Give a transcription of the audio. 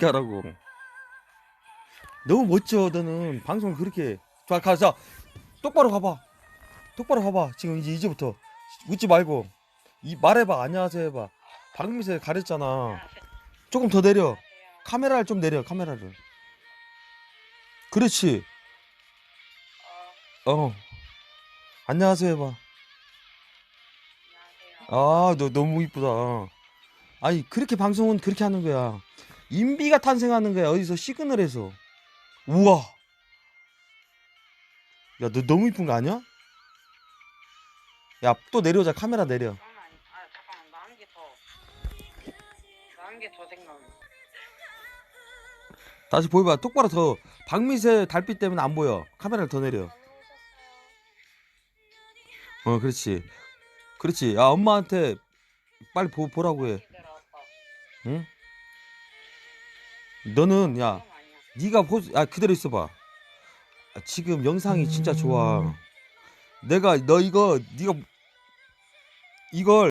가라고. 너무 멋져 너는. 방송을 그렇게 자 가자 똑바로 가봐. 똑바로 가봐. 지금 이제 이제부터. 웃지 말고. 이 말해봐. 안녕하세요 해봐. 박미세 가렸잖아. 조금 더 내려. 카메라를 좀 내려 카메라를. 그렇지. 어. 안녕하세요 해봐. 아 너 너무 이쁘다. 아니 그렇게 방송은 그렇게 하는 거야 인비가 탄생하는 거야. 어디서? 시그널에서. 우와. 야 너 너무 이쁜 거 아니야? 야 또 내려오자. 카메라 내려. 다시 보여봐. 똑바로 더. 박미세 달빛 때문에 안 보여. 카메라를 더 내려. 어 그렇지. 그렇지. 야 엄마한테 빨리 보, 보라고 해. 응? 너는 야. 네가 포즈 아 그대로 있어봐 아, 지금 영상이 진짜 좋아 내가 너 이거 네가 이걸